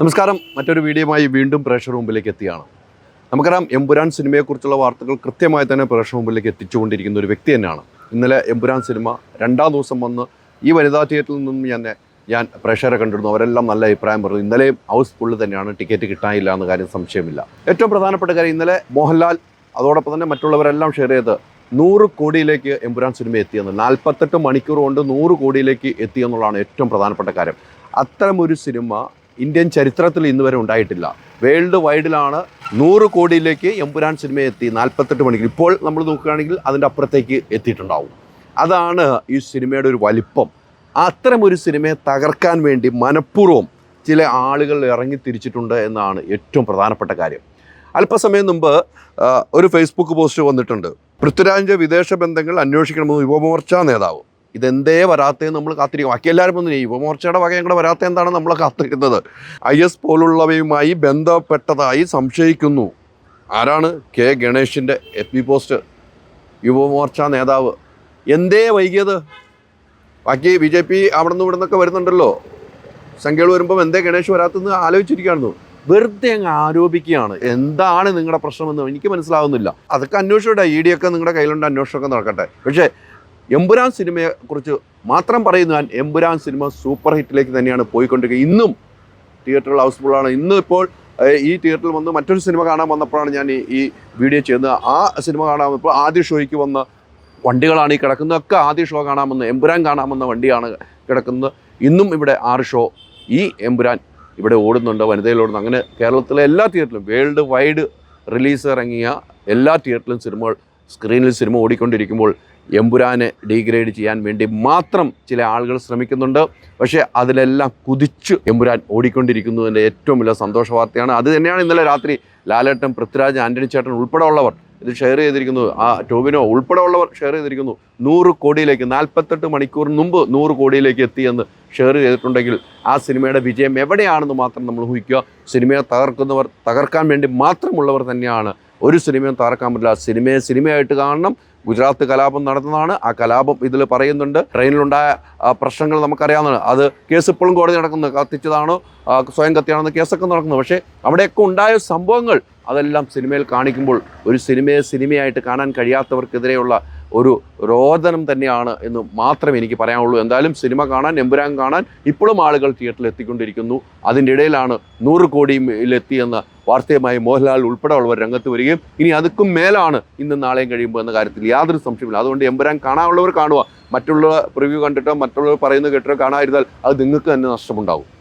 നമസ്കാരം. മറ്റൊരു വീഡിയോയുമായി വീണ്ടും പ്രേക്ഷക മുമ്പിലേക്ക് എത്തിയാണ്. നമുക്കറിയാം എമ്പുരാൻ സിനിമയെക്കുറിച്ചുള്ള വാർത്തകൾ കൃത്യമായി തന്നെ പ്രേക്ഷക മുമ്പിലേക്ക് എത്തിച്ചുകൊണ്ടിരിക്കുന്ന ഒരു വ്യക്തി തന്നെയാണ്. ഇന്നലെ എമ്പുരാൻ സിനിമ രണ്ടാം ദിവസം വന്ന് ഈ വനിതാ തിയേറ്ററിൽ നിന്നും ഞാൻ ഞാൻ പ്രേക്ഷകരെ കണ്ടിരുന്നു. അവരെല്ലാം നല്ല അഭിപ്രായം പറഞ്ഞു. ഇന്നലെയും ഹൗസ് ഫുള്ള് തന്നെയാണ്. ടിക്കറ്റ് കിട്ടാനില്ല എന്ന കാര്യം സംശയമില്ല. ഏറ്റവും പ്രധാനപ്പെട്ട കാര്യം ഇന്നലെ മോഹൻലാൽ അതോടൊപ്പം തന്നെ മറ്റുള്ളവരെല്ലാം ഷെയർ ചെയ്ത് നൂറ് കോടിയിലേക്ക് എമ്പുരാൻ സിനിമ എത്തിയെന്ന് നാൽപ്പത്തെട്ട് മണിക്കൂർ കൊണ്ട് നൂറ് കോടിയിലേക്ക് എത്തിയെന്നുള്ളതാണ് ഏറ്റവും പ്രധാനപ്പെട്ട കാര്യം. അത്തരമൊരു സിനിമ ഇന്ത്യൻ ചരിത്രത്തിൽ ഇന്ന് വരെ ഉണ്ടായിട്ടില്ല. വേൾഡ് വൈഡിലാണ് നൂറ് കോടിയിലേക്ക് എമ്പുരാൻ സിനിമ എത്തി നാൽപ്പത്തെട്ട് മണിക്കൂർ. ഇപ്പോൾ നമ്മൾ നോക്കുകയാണെങ്കിൽ അതിന്റെ അപ്പുറത്തേക്ക് എത്തിയിട്ടുണ്ടാവും. അതാണ് ഈ സിനിമയുടെ ഒരു വലിപ്പം. അത്തരം ഒരു സിനിമയെ തകർക്കാൻ വേണ്ടി മനഃപൂർവം ചില ആളുകൾ ഇറങ്ങി തിരിച്ചിട്ടുണ്ട് എന്നാണ് ഏറ്റവും പ്രധാനപ്പെട്ട കാര്യം. അല്പസമയം മുമ്പ് ഒരു ഫേസ്ബുക്ക് പോസ്റ്റ് വന്നിട്ടുണ്ട്. പൃഥ്വിരാജിന്റെ വിദേശ ബന്ധങ്ങൾ അന്വേഷിക്കണമെന്ന് യുവമോർച്ച നേതാവ്. ഇതെന്തേ വരാത്തേ നമ്മൾ കാത്തിരിക്കും. ബാക്കി എല്ലാവരും ഒന്നും യുവമോർച്ചയുടെ വക ഞങ്ങളുടെ വരാത്ത എന്താണ് നമ്മൾ കാത്തിരിക്കുന്നത്? ഐ എസ് പോലുള്ളവയുമായി ബന്ധപ്പെട്ടതായി സംശയിക്കുന്നു. ആരാണ്? കെ ഗണേഷിന്റെ എഫ് ബി പോസ്റ്റ്. യുവമോർച്ച നേതാവ്. എന്തേ വൈകിയത്? ബാക്കി ബി ജെ പി അവിടെ നിന്ന് ഇവിടെ വരുന്നുണ്ടല്ലോ. സംഖ്യകൾ വരുമ്പം എന്തേ ഗണേഷ് വരാത്തെന്ന് ആലോചിച്ചിരിക്കുകയായിരുന്നു വെറുതെ അങ്ങ് ആരോപിക്കുകയാണ്. എന്താണ് നിങ്ങളുടെ പ്രശ്നമെന്ന് എനിക്ക് മനസ്സിലാവുന്നില്ല. അതൊക്കെ അന്വേഷിക്കട്ടെ ഇ ഡി ഒക്കെ നിങ്ങളുടെ കയ്യിലുണ്ട്. അന്വേഷണമൊക്കെ നടക്കട്ടെ. പക്ഷേ എമ്പുരാൻ സിനിമയെക്കുറിച്ച് മാത്രം പറയുന്ന എമ്പുരാൻ സിനിമ സൂപ്പർ ഹിറ്റിലേക്ക് തന്നെയാണ് പോയിക്കൊണ്ടിരിക്കുന്നത്. ഇന്നും തിയേറ്ററുകൾ ഹൗസ്ഫുള്ളാണ്. ഇന്ന് ഇപ്പോൾ ഈ തിയേറ്ററിൽ വന്ന് മറ്റൊരു സിനിമ കാണാൻ വന്നപ്പോഴാണ് ഞാൻ ഈ വീഡിയോ ചെയ്യുന്നത്. ആ സിനിമ കാണാൻ വന്നപ്പോൾ ആദ്യ ഷോയ്ക്ക് വന്ന വണ്ടികളാണ് ഈ കിടക്കുന്നതൊക്കെ ആദ്യ ഷോ കാണാമെന്ന് എമ്പുരാൻ കാണാമെന്ന വണ്ടിയാണ് കിടക്കുന്നത്. ഇന്നും ഇവിടെ ആറ് ഷോ ഈ എമ്പുരാൻ ഇവിടെ ഓടുന്നുണ്ട്. വനിതയിൽ ഓടുന്നു. അങ്ങനെ കേരളത്തിലെ എല്ലാ തിയേറ്ററിലും വേൾഡ് വൈഡ് റിലീസ് ഇറങ്ങിയ എല്ലാ തിയേറ്ററിലും സിനിമകൾ സ്ക്രീനിൽ സിനിമ ഓടിക്കൊണ്ടിരിക്കുമ്പോൾ എമ്പുരാനെ ഡീഗ്രേഡ് ചെയ്യാൻ വേണ്ടി മാത്രം ചില ആളുകൾ ശ്രമിക്കുന്നുണ്ട്. പക്ഷേ അതിലെല്ലാം കുതിച്ച് എമ്പുരാൻ ഓടിക്കൊണ്ടിരിക്കുന്നതിന്റെ ഏറ്റവും വലിയ സന്തോഷ വാർത്തയാണ്. അത് തന്നെയാണ് ഇന്നലെ രാത്രി ലാലേട്ടൻ പൃഥ്വിരാജ് ആന്റണി ചേട്ടൻ ഉൾപ്പെടെ ഉള്ളവർ ഇത് ഷെയർ ചെയ്തിരിക്കുന്നു. ആ ടോബിനോ ഉൾപ്പെടെ ഉള്ളവർ ഷെയർ ചെയ്തിരിക്കുന്നു. നൂറ് കോടിയിലേക്ക് നാൽപ്പത്തെട്ട് മണിക്കൂറിന് മുമ്പ് നൂറ് കോടിയിലേക്ക് എത്തിയെന്ന് ഷെയർ ചെയ്തിട്ടുണ്ടെങ്കിൽ ആ സിനിമയുടെ വിജയം എവിടെയാണെന്ന് മാത്രം നമ്മൾ ഊഹിക്കുക. സിനിമയെ തകർക്കുന്നവർ തകർക്കാൻ വേണ്ടി മാത്രമുള്ളവർ തന്നെയാണ് ഒരു സിനിമയും തകർക്കാൻ പറ്റില്ല. സിനിമയെ സിനിമയായിട്ട് കാണണം ഗുജറാത്ത് കലാപം നടന്നതാണ് ആ കലാപം ഇതിൽ പറയുന്നുണ്ട്. ട്രെയിനിലുണ്ടായ പ്രശ്നങ്ങൾ നമുക്കറിയാവുന്നതാണ്. അത് കേസ് ഇപ്പോഴും കോടതി നടക്കുന്നത് കത്തിച്ചതാണോ സ്വയം കത്തിയാണെന്ന് കേസൊക്കെ നടക്കുന്നത് പക്ഷേ അവിടെയൊക്കെ ഉണ്ടായ സംഭവങ്ങൾ അതെല്ലാം സിനിമയിൽ കാണിക്കുമ്പോൾ ഒരു സിനിമയെ സിനിമയായിട്ട് കാണാൻ കഴിയാത്തവർക്കെതിരെയുള്ള ഒരു രോദനം തന്നെയാണ് എന്ന് മാത്രം എനിക്ക് പറയാനുള്ളൂ. എന്തായാലും സിനിമ കാണാൻ എമ്പുരാൻ കാണാൻ ഇപ്പോഴും ആളുകൾ തിയേറ്ററിൽ എത്തിക്കൊണ്ടിരിക്കുന്നു. അതിന്റെ ഇടയിലാണ് നൂറ് കോടിയിലെത്തിയെന്ന വാർത്തയുമായി മോഹൻലാൽ ഉൾപ്പെടെയുള്ളവർ രംഗത്ത് വരികയും ഇനി അതുക്കും മേലാണ് ഇന്ന് നാളെയും കഴിയുമ്പോൾ എന്ന കാര്യത്തിൽ യാതൊരു സംശയമില്ല അതുകൊണ്ട് എമ്പുരാൻ കാണാനുള്ളവർ കാണുക. മറ്റുള്ള പ്രിവ്യൂ കണ്ടിട്ടോ മറ്റുള്ളവർ പറയുന്നത് കേട്ടോ കാണാതിരുന്നാൽ അത് നിങ്ങൾക്ക് തന്നെ നഷ്ടമുണ്ടാവും.